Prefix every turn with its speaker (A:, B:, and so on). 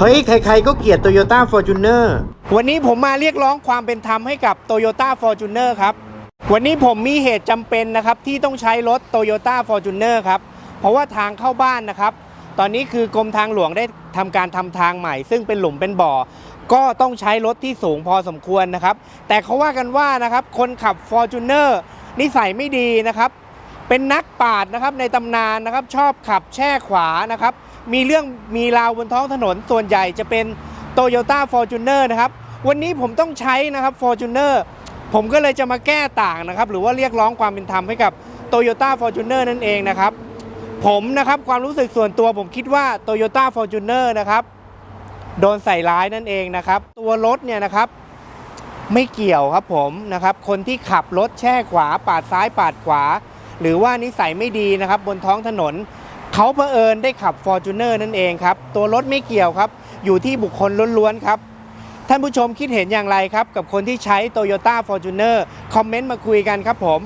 A: เฮ้ย ใครๆก็เกลียด Toyota Fortuner วันนี้ผมมาเรียกร้องความเป็นธรรมให้กับ Toyota Fortuner ครับ วันนี้ผมมีเหตุจำเป็นนะครับ ที่ต้องใช้รถ Toyota Fortuner ครับ เพราะว่าทางเข้าบ้านนะครับ ตอนนี้คือกรมทางหลวงได้ทำการทำทางใหม่ ซึ่งเป็นหลุมเป็นบ่อ ก็ต้องใช้รถที่สูงพอสมควรนะครับ แต่เขาว่ากันว่านะครับ คนขับ Fortuner นิสัยไม่ดีนะครับ เป็นนักปาดนะครับในตำนานนะครับ ชอบขับแช่ขวานะครับ มีเรื่องมีราวบนท้องถนนส่วนใหญ่จะเป็น Toyota Fortuner นะครับ วันนี้ผมต้องใช้นะครับ Fortuner ผมก็เลยจะมาแก้ต่างนะครับ หรือว่าเรียกร้องความเป็นธรรมให้กับ Toyota Fortuner นั่นเองนะครับ ผมนะครับความรู้สึกส่วนตัวผมคิดว่า Toyota Fortuner นะครับโดนใส่ร้ายนั่นเองนะครับ ตัวรถเนี่ยนะครับไม่เกี่ยวครับผมนะครับ คนที่ขับรถแช่ขวาปาดซ้ายปาดขวา หรือว่านิสัยไม่ดีนะครับ บนท้องถนน เขาเผอิญได้ขับ f o r t u n e r นั่นเองครับ ตัวรถไม่เกี่ยวครับ อยู่ที่บุคคลล้วนๆครับ ท่านผู้ชมคิดเห็นอย่างไรครับ กับคนที่ใช้ Toyota Fortuner คอมเมนต์มาคุยกันครับผม